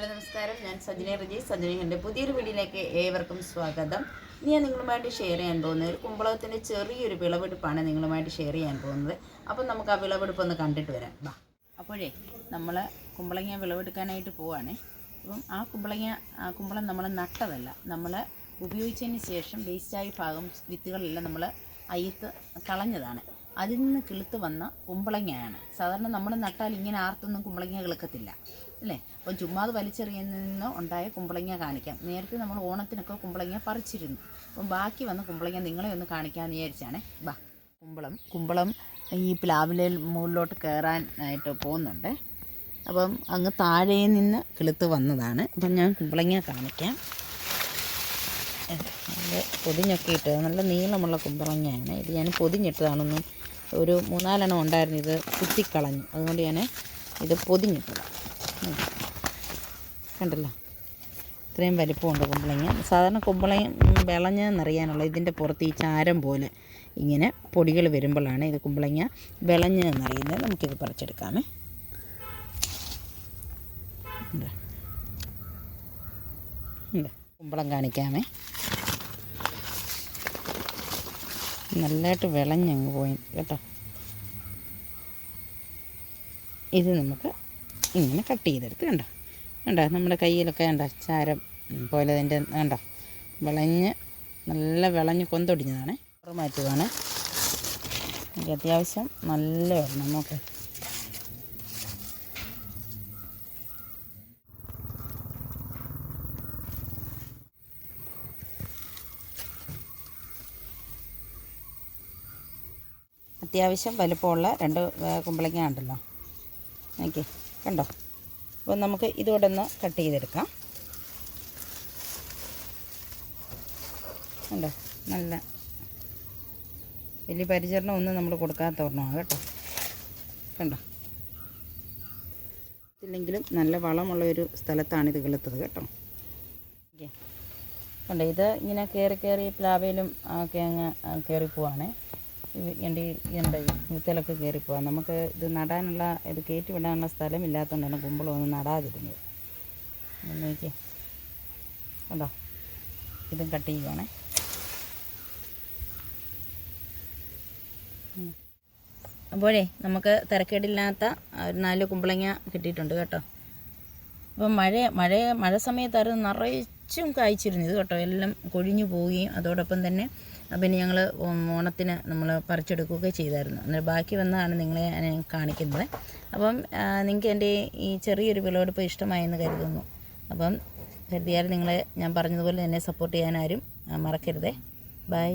Hello നമസ്കാരം. ഞാൻ സജിന റജി. സജിനയുടെ പുതിയൊരു വീഡിയോയിലേക്ക് ഏവർക്കും സ്വാഗതം. ഇനി ഞാൻ നിങ്ങളുമായിട്ട് ഷെയർ ചെയ്യാൻ പോകുന്നത് ഒരു കുമ്പളത്തിന്റെ ചെറിയൊരു വിളവെടുപ്പാണ് നിങ്ങളുമായിട്ട് ഷെയർ ചെയ്യാൻ പോകുന്നത്. അപ്പം നമുക്ക് ആ വിളവെടുപ്പ് ഒന്ന് കണ്ടിട്ട് വരാം. വാ അപ്പോഴേ നമ്മൾ കുമ്പളങ്ങ വിളവെടുക്കാനായിട്ട് പോവാണേ. അപ്പം ആ കുമ്പളങ്ങ ആ കുമ്പളം നമ്മൾ നട്ടതല്ല. നമ്മൾ ഉപയോഗിച്ചതിന് ശേഷം വേസ്റ്റായ ഭാഗം വിത്തുകളെല്ലാം നമ്മൾ അയ്യത്ത് കളഞ്ഞതാണ്. അതിൽ നിന്ന് കിളുത്ത് വന്ന കുമ്പളങ്ങയാണ്. സാധാരണ നമ്മൾ നട്ടാൽ ഇങ്ങനെ ആർത്തൊന്നും കുമ്പളങ്ങ കിളുക്കത്തില്ല അല്ലേ? അപ്പം ചുമ്മാത് വലിച്ചെറിയുന്നതിൽ നിന്ന് ഉണ്ടായ കുമ്പളങ്ങ കാണിക്കാം. നേരത്തെ നമ്മൾ ഓണത്തിനൊക്കെ കുമ്പളങ്ങ പറിച്ചിരുന്നു. അപ്പം ബാക്കി വന്ന കുമ്പളങ്ങ നിങ്ങളെ ഒന്ന് കാണിക്കാമെന്ന് വിചാരിച്ചാണേ. ബാ. കുമ്പളം കുമ്പളം ഈ പ്ലാവിലെ മുകളിലോട്ട് കയറാനായിട്ട് പോകുന്നുണ്ട്. അപ്പം അങ്ങ് താഴെ നിന്ന് കിളുത്ത് വന്നതാണ്. അപ്പം ഞാൻ കുമ്പളങ്ങ കാണിക്കാം. നല്ല പൊതിഞ്ഞൊക്കെ ഇട്ട് നല്ല നീളമുള്ള കുമ്പളങ്ങയാണ്. ഇത് ഞാൻ പൊതിഞ്ഞിട്ടതാണൊന്നും ഒരു മൂന്നാലെണ്ണം ഉണ്ടായിരുന്നു. ഇത് കുത്തിക്കളഞ്ഞു. അതുകൊണ്ട് ഞാൻ ഇത് പൊതിഞ്ഞിട്ടതാണ് കണ്ടല്ലോ? ഇത്രയും വലിപ്പമുണ്ട് കുമ്പളങ്ങ. സാധാരണ കുമ്പളങ്ങ വിളഞ്ഞെന്നറിയാനുള്ള ഇതിന്റെ പുറത്ത് ഈ ചാരം പോലെ ഇങ്ങനെ പൊടികൾ വരുമ്പോഴാണ് ഇത് കുമ്പളങ്ങ വിളഞ്ഞെന്നറിയുന്നത്. നമുക്കിത് പറിച്ചെടുക്കാമേ. കുമ്പളം കാണിക്കാമേ. നല്ലതായിട്ട് വിളഞ്ഞങ്ങ് പോയി കേട്ടോ. ഇത് നമുക്ക് ഇങ്ങനെ കട്ട് ചെയ്തെടുത്ത് കണ്ടോ? കണ്ടോ? നമ്മുടെ കയ്യിലൊക്കെ കണ്ടോ? ചാരം പോലെ അതിന്റെ കണ്ടോ? വിളഞ്ഞ് നല്ല വിളഞ്ഞ് കൊന്തൊടിഞ്ഞതാണ്. മാറ്റുവാണ്. എനിക്ക് അത്യാവശ്യം നല്ല വരണം നോക്ക്. അത്യാവശ്യം വലുപ്പമുള്ള രണ്ട് കുമ്പളങ്ങ ഉണ്ടല്ലോ. ഓക്കെ കണ്ടോ? അപ്പോൾ നമുക്ക് ഇതുകൂടെ ഒന്ന് കട്ട് ചെയ്തെടുക്കാം. കണ്ടോ? നല്ല വലിയ പരിചരണം ഒന്നും നമ്മൾ കൊടുക്കാത്ത ഒരെണ്ണമാണ് കേട്ടോ. കണ്ടോ? ഇല്ലെങ്കിലും നല്ല വളമുള്ള ഒരു സ്ഥലത്താണ് ഇത് കിളുത്തത് കേട്ടോ. ഓക്കെ കണ്ടോ? ഇത് ഇങ്ങനെ കയറി കയറി പ്ലാവയിലും ഒക്കെ അങ്ങ് കയറി പോവാണേ. എന്റെ എന്റെ മുത്തലൊക്കെ കയറിപ്പോവാം പോവാം. നമുക്ക് ഇത് നടാനുള്ള ഇത് കയറ്റി വിടാനുള്ള സ്ഥലമില്ലാത്തതുകൊണ്ടാണ് കുമ്പളമൊന്നും നടാതിരുന്നത്. ഒന്ന് നോക്കിയേ കണ്ടോ? ഇതും കട്ട് ചെയ്യുവാണേ. അപ്പോഴേ നമുക്ക് തിരക്കേടില്ലാത്ത നാല് കുമ്പളങ്ങ കിട്ടിയിട്ടുണ്ട് കേട്ടോ. അപ്പം മഴ മഴ മഴ സമയത്തായിരുന്നു നിറച്ചും കായ്ച്ചിരുന്നു ഇത് കേട്ടോ. എല്ലാം കൊഴിഞ്ഞു പോവുകയും അതോടൊപ്പം തന്നെ പിന്നെ ഞങ്ങൾ ഓണത്തിന് നമ്മൾ പറിച്ചെടുക്കുകയൊക്കെ ചെയ്തായിരുന്നു. അന്നേരം ബാക്കി വന്നാണ് നിങ്ങളെ കാണിക്കുന്നത്. അപ്പം നിങ്ങൾക്ക് എന്റെ ഈ ചെറിയൊരു വിളവെടുപ്പ് ഇഷ്ടമായെന്ന് കരുതുന്നു. അപ്പം കരുതിയാൽ നിങ്ങളെ ഞാൻ പറഞ്ഞതുപോലെ എന്നെ സപ്പോർട്ട് ചെയ്യാൻ ആരും മറക്കരുതേ. ബൈ